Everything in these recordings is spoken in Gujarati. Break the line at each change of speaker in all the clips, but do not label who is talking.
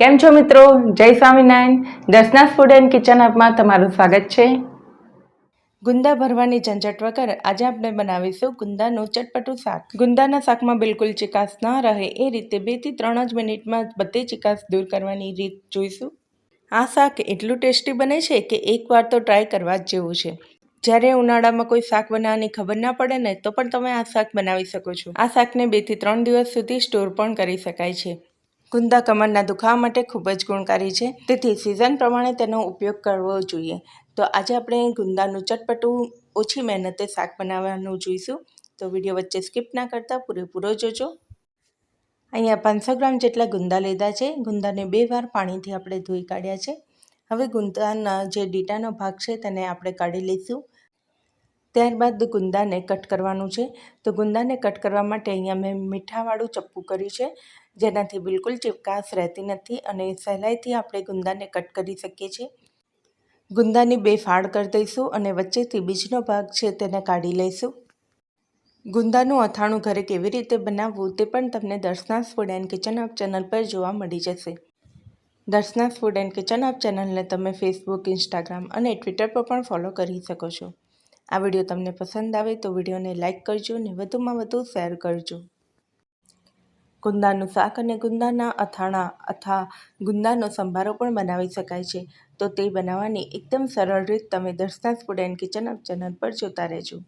કેમ છો મિત્રો? જય Swaminarayan. Darshana food and kitchen હબમાં તમારું સ્વાગત છે. ગુંદા ભરવાની ઝંઝટ વગર આજે આપણે બનાવીશું ગુંદાનું ચટપટું શાક. ગુંદાના શાકમાં બિલકુલ ચિકાસ ન રહે એ રીતે બેથી ત્રણ જ મિનિટમાં બધી ચિકાસ દૂર કરવાની રીત જોઈશું. આ શાક એટલું ટેસ્ટી બને છે કે એકવાર તો ટ્રાય કરવા જ જેવું છે. જ્યારે ઉનાળામાં કોઈ શાક બનાવવાની ખબર ના પડે ને તો પણ તમે આ શાક બનાવી શકો છો. આ શાકને બેથી ત્રણ દિવસ સુધી સ્ટોર પણ કરી શકાય છે. ગુંદા કમરના દુખાવા માટે ખૂબ જ ગુણકારી છે. તેથી સિઝન પ્રમાણે તેનો ઉપયોગ કરવો જોઈએ. તો આજે આપણે ગુંદાનું ચટપટું ઓછી મહેનતે શાક બનાવવાનું જોઈશું. તો વીડિયો વચ્ચે સ્કીપ ના કરતાં પૂરેપૂરો જોજો. અહીંયા પાંચસો ગ્રામ જેટલા ગુંદા લીધા છે. ગુંદાને બે વાર પાણીથી આપણે ધોઈ કાઢ્યા છે. હવે ગુંદાના જે ડીટાનો ભાગ છે તેને આપણે કાઢી લઈશું. ત્યારબાદ ગુંદાને કટ કરવાનું છે. તો ગુંદાને કટ કરવા માટે અહીંયા મેં મીઠાવાળું ચપ્પુ કર્યું છે. જેનાથી બિલકુલ ચિપકાશ રહેતી નથી અને સહેલાઈથી આપણે ગુંદાને કટ કરી શકીએ છીએ. ગુંદાની બે ફાળ કરી દઈશું અને વચ્ચેથી બીજનો ભાગ છે તેને કાઢી લઈશું. ગુંદાનું અથાણું ઘરે કેવી રીતે બનાવવું તે પણ તમને Darshana's food and kitchen hub channel પર જોવા મળી જશે. દર્શનાસ ફૂડ એન્ડ કિચન આપ ચેનલને તમે ફેસબુક, ઇન્સ્ટાગ્રામ અને ટ્વિટર પર પણ ફોલો કરી શકો છો. આ વીડિયો તમને પસંદ આવે તો વિડીયોને લાઇક કરજો અને વધુમાં વધુ શેર કરજો. ગુંદાનું શાક અને ગુંદાના અથાણા અથવા ગુંદાનો સંભારો પણ બનાવી શકાય છે. તો તે બનાવવાની એકદમ સરળ રીત તમે Darshana's food and kitchen hub channel પર જોતા રહેજો.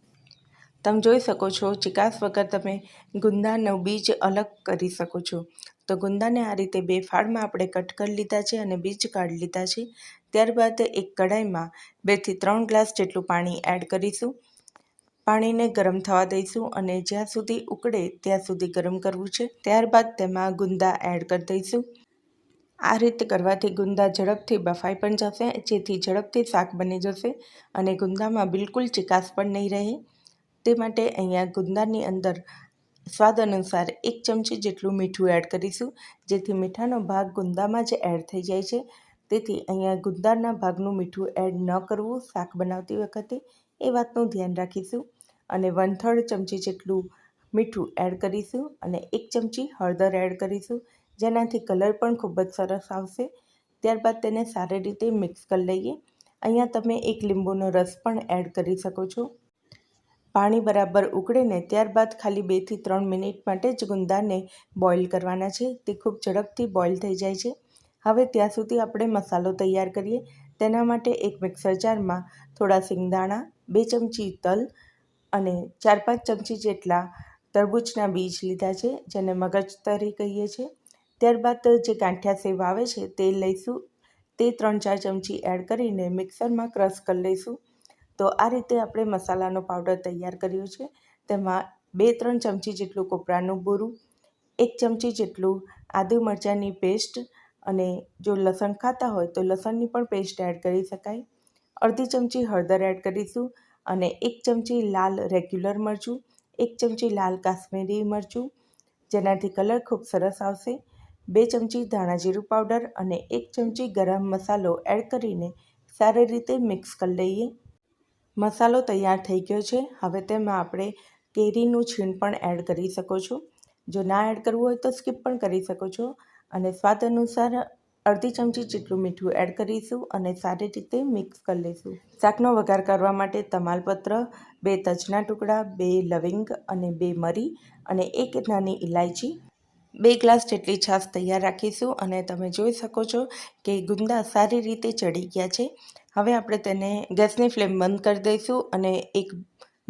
તમે જોઈ શકો છો, ચિકાસ વગર તમે ગુંદાનું બીજ અલગ કરી શકો છો. તો ગુંદાને આ રીતે બે ફાળમાં આપણે કટ કરી લીધા છે અને બીજ કાઢી લીધા છે. ત્યારબાદ એક કઢાઈમાં બેથી ત્રણ ગ્લાસ જેટલું પાણી એડ કરીશું. પાણીને ગરમ થવા દઈશું અને જ્યાં સુધી ઉકળે ત્યાં સુધી ગરમ કરવું છે. ત્યારબાદ તેમાં ગુંદા એડ કરી દઈશું. આ રીતે કરવાથી ગુંદા ઝડપથી બફાઈ પણ જશે, જેથી ઝડપથી શાક બની જશે અને ગુંદામાં બિલકુલ ચિકાસ પણ નહીં રહે. તે માટે અહીંયા ગુંદાની અંદર સ્વાદ અનુસાર એક ચમચી જેટલું મીઠું એડ કરીશું, જેથી મીઠાનો ભાગ ગુંદામાં જ એડ થઈ જાય છે. તેથી અહીંયા ગુંદાના ભાગનું મીઠું એડ ન કરવું શાક બનાવતી વખતે એ વાતનું ધ્યાન રાખીશું. અને વન થર્ડ ચમચી જેટલું મીઠું એડ કરીશું અને એક ચમચી હળદર એડ કરીશું. જેનાથી કલર પણ ખૂબ જ સરસ આવશે. ત્યારબાદ તેને સારી રીતે મિક્સ કરી લઈએ. અહીંયા તમે એક લીંબુનો રસ પણ એડ કરી શકો છો. પાણી બરાબર ઉકળીને ત્યારબાદ ખાલી બેથી ત્રણ મિનિટ માટે જ ગુંદાને બોઇલ કરવાના છે. તે ખૂબ ઝડપથી બોઇલ થઈ જાય છે. હવે ત્યાં સુધી આપણે મસાલો તૈયાર કરીએ. તેના માટે એક મિક્સર જારમાં થોડા સિંગદાણા, બે ચમચી તલ અને ચાર પાંચ ચમચી જેટલા તરબૂચના બીજ લીધા છે, જેને મગજતરી કહીએ છીએ ત્યારબાદ જે ગાંઠિયા સેવ આવે છે, તે લઈશું. તે ત્રણ ચાર ચમચી એડ કરીને મિક્સરમાં ક્રશ કરી લઈશું. તો આ રીતે આપણે મસાલાનો પાવડર તૈયાર કર્યો છે. તેમાં બે ત્રણ ચમચી જેટલું કોપરાનું બોરું, એક ચમચી જેટલું આદુ મરચાંની પેસ્ટ અને જો લસણ ખાતા હોય તો લસણની પણ પેસ્ટ એડ કરી શકાય. અડધી ચમચી હળદર એડ કરીશું. અને એક ચમચી લાલ રેગ્યુલર મરચું, એક ચમચી લાલ કાશ્મીરી મરચું, જેનાથી કલર ખૂબ સરસ આવશે, બે ચમચી ધાણા જીરું પાવડર અને એક ચમચી ગરમ મસાલો એડ કરીને સારી રીતે મિક્સ કરી લઈએ. મસાલો તૈયાર થઈ ગયો છે. હવે તેમાં આપણે કેરીનું છીણ પણ એડ કરી શકો છો. જો ના એડ કરવું હોય તો સ્કીપ પણ કરી શકો છો અને સ્વાદ અનુસાર અડધી ચમચી જેટલું મીઠું એડ કરીશું અને સારી રીતે મિક્સ કરી લઈશું. શાકનો વઘાર કરવા માટે તમાલપત્ર, બે તજના ટુકડા, બે લવિંગ અને બે મરી અને એક નાની ઇલાયચી બે ગ્લાસ જેટલી છાશ તૈયાર રાખીશું અને તમે જોઈ શકો છો કે ગુંદા સારી રીતે ચડી ગયા છે. હવે આપણે તેને ગેસની ફ્લેમ બંધ કરી દઈશું અને એક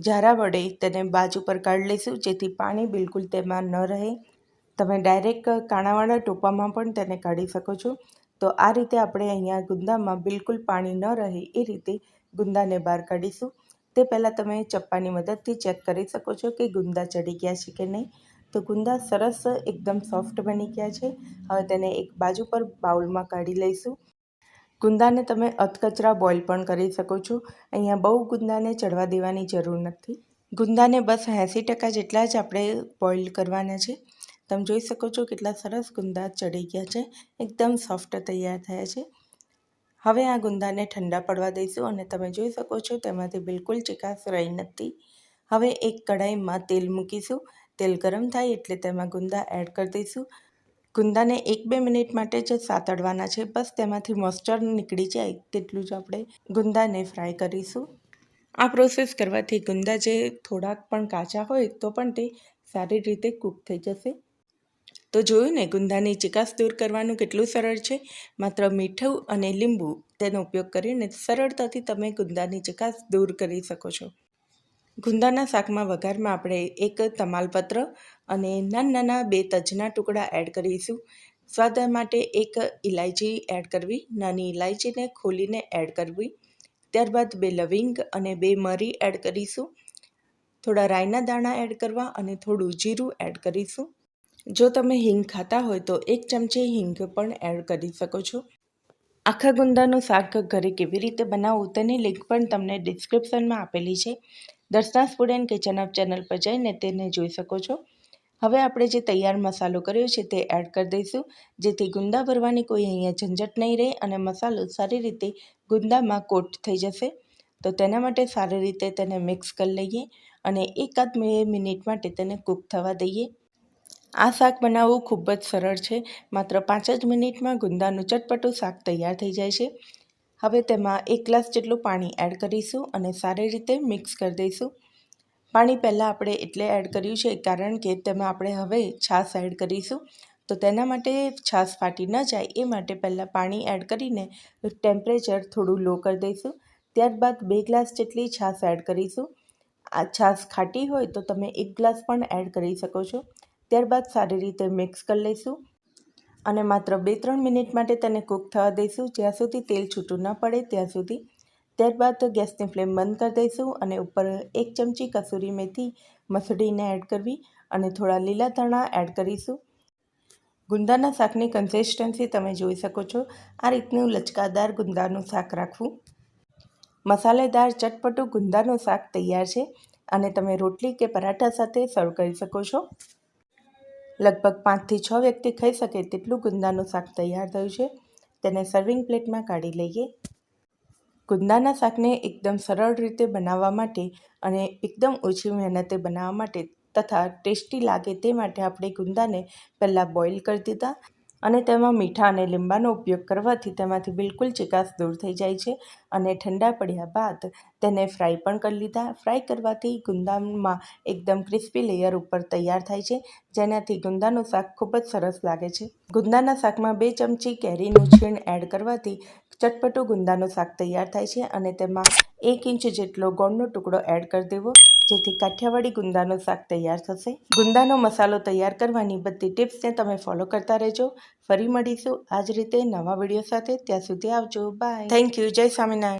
ઝારા વડે તેને બાજુ પર કાઢી લઈશું જેથી પાણી બિલકુલ તેમાં ન રહે. તમે ડાયરેક્ટ કાણાવાળા ટોપામાં પણ તેને કાઢી શકો છો. તો આ રીતે આપણે અહીંયા ગુંદામાં બિલકુલ પાણી ન રહે એ રીતે ગુંદાને બહાર કાઢીશું. તે પહેલાં તમે ચપ્પાની મદદથી ચેક કરી શકો છો કે ગુંદા ચડી ગયા છે કે નહીં. તો ગુંદા સરસ એકદમ સોફ્ટ બની ગયા છે. હવે તેને એક બાજુ પર બાઉલમાં કાઢી લઈશું. ગુંદાને તમે અધકચરા બોઇલ પણ કરી શકો છો. અહીંયા બહુ ગુંદાને ચડવા દેવાની જરૂર નથી. ગુંદાને બસ એંસી ટકા જેટલા જ આપણે બોઇલ કરવાના છે. તમે જોઈ શકો છો કેટલા સરસ ગુંદા ચડી ગયા છે. એકદમ સોફ્ટ તૈયાર થયા છે. હવે આ ગુંદાને ઠંડા પડવા દઈશું અને તમે જોઈ શકો છો તેમાંથી બિલકુલ ચિકાસ રહી નથી. હવે એક કઢાઈમાં તેલ મૂકીશું. તેલ ગરમ થાય એટલે તેમાં ગુંદા એડ કરી દઈશું. ગુંદાને એક બે મિનિટ માટે જ સાતડવાના છે. બસ તેમાંથી મોઇસ્ચર નીકળી જાય તેટલું જ આપણે ગુંદાને ફ્રાય કરીશું. આ પ્રોસેસ કરવાથી ગુંદા જે થોડાક પણ કાચા હોય તો પણ તે સારી રીતે કૂક થઈ જશે. તો જોયું ને, ગુંદાની ચિકાસ દૂર કરવાનું કેટલું સરળ છે? માત્ર મીઠું અને લીંબુ તેનો ઉપયોગ કરીને સરળતાથી તમે ગુંદાની ચિકાસ દૂર કરી શકો છો. ગુંદાના શાકમાં વઘારમાં આપણે એક તમાલપત્ર અને નાના નાના બે તજના ટુકડા એડ કરીશું. સ્વાદ માટે એક ઇલાયચી એડ કરવી, નાની ઇલાયચીને ખોલીને એડ કરવી. ત્યારબાદ બે લવિંગ અને બે મરી એડ કરીશું. થોડા રાઈના દાણા એડ કરવા અને થોડું જીરું એડ કરીશું. જો તમે હિંગ ખાતા હોય તો એક ચમચી હિંગ પણ એડ કરી શકો છો. આખા ગુંદાનું શાક ઘરે કેવી રીતે બનાવવું તેની લિંક પણ તમને ડિસ્ક્રિપ્શનમાં આપેલી છે. Darshana's food and kitchen hub channel પર જઈને તેને જોઈ શકો છો. હવે આપણે જે તૈયાર મસાલો કર્યો છે તે એડ કરી દઈશું, જેથી ગુંદા ભરવાની કોઈ અહીંયા ઝંઝટ નહીં રહે અને મસાલો સારી રીતે ગુંદામાં કોટ થઈ જશે. તો તેના માટે સારી રીતે તેને મિક્સ કરી લઈએ અને એકાદ બે મિનિટ માટે તેને કૂક થવા દઈએ. આ શાક બનાવવું ખૂબ જ સરળ છે. માત્ર પાંચ જ મિનિટમાં ગુંદાનું ચટપટું શાક તૈયાર થઈ જાય છે. હવે તેમાં એક ગ્લાસ જેટલું પાણી એડ કરીશું અને સારી રીતે મિક્સ કરી દઈશું. પાણી પહેલાં આપણે એટલે એડ કર્યું છે કારણ કે તેમાં આપણે હવે છાશ એડ કરીશું. તો તેના માટે છાશ ફાટી ન જાય એ માટે પહેલાં પાણી એડ કરીને ટેમ્પરેચર થોડું લો કરી દઈશું. ત્યારબાદ બે ગ્લાસ જેટલી છાશ એડ કરીશું. આ છાશ ખાટી હોય તો તમે એક ગ્લાસ પણ એડ કરી શકો છો. ત્યારબાદ સારી રીતે મિક્સ કરી લઈશું અને માત્ર બે ત્રણ મિનિટ માટે તેને કૂક થવા દઈશું. જ્યાં સુધી તેલ છૂટું ન પડે ત્યાં સુધી. ત્યારબાદ ગેસની ફ્લેમ બંધ કરી દઈશું અને ઉપર એક ચમચી કસૂરી મેથી મસળીને એડ કરવી અને થોડા લીલા ધાણા એડ કરીશું. ગુંદાના શાકની કન્સિસ્ટન્સી તમે જોઈ શકો છો. આ રીતનું લચકાદાર ગુંદાનું શાક રાખવું. મસાલેદાર ચટપટું ગુંદાનું શાક તૈયાર છે અને તમે રોટલી કે પરાઠા સાથે સર્વ કરી શકો છો. લગભગ પાંચથી છ વ્યક્તિ ખાઈ શકે તેટલું ગુંદાનું શાક તૈયાર થયું છે. તેને સર્વિંગ પ્લેટમાં કાઢી લઈએ. ગુંદાના શાકને એકદમ સરળ રીતે બનાવવા માટે અને એકદમ ઓછી મહેનતે બનાવવા માટે તથા ટેસ્ટી લાગે તે માટે આપણે ગુંદાને પહેલાં બોઇલ કરી દીધા. અને તેમાં મીઠા અને લીંબાનો ઉપયોગ કરવાથી તેમાંથી બિલકુલ ચિકાસ દૂર થઈ જાય છે અને ઠંડા પડ્યા બાદ તેને ફ્રાય પણ કરી લીધા. ફ્રાય કરવાથી ગુંદામાં એકદમ ક્રિસ્પી લેયર ઉપર તૈયાર થાય છે, જેનાથી ગુંદાનું શાક ખૂબ જ સરસ લાગે છે. ગુંદાના શાકમાં બે ચમચી કેરીનું છીણ એડ કરવાથી ચટપટું ગુંદાનું શાક તૈયાર થાય છે અને તેમાં એક ઇંચ જેટલો ગોળનો ટુકડો એડ કરી દેવો. જેથી કાઠિયાવાડી ગુંદાનું શાક તૈયાર થશે. ગુંદાનો મસાલો તૈયાર કરવાની બધી ટિપ્સને તમે ફોલો કરતા રહેજો. ફરી મળીશું આ જ રીતે નવા વીડિયો સાથે. ત્યાં સુધી આવજો. બાય. Thank you. જય સ્વામિનારાયણ.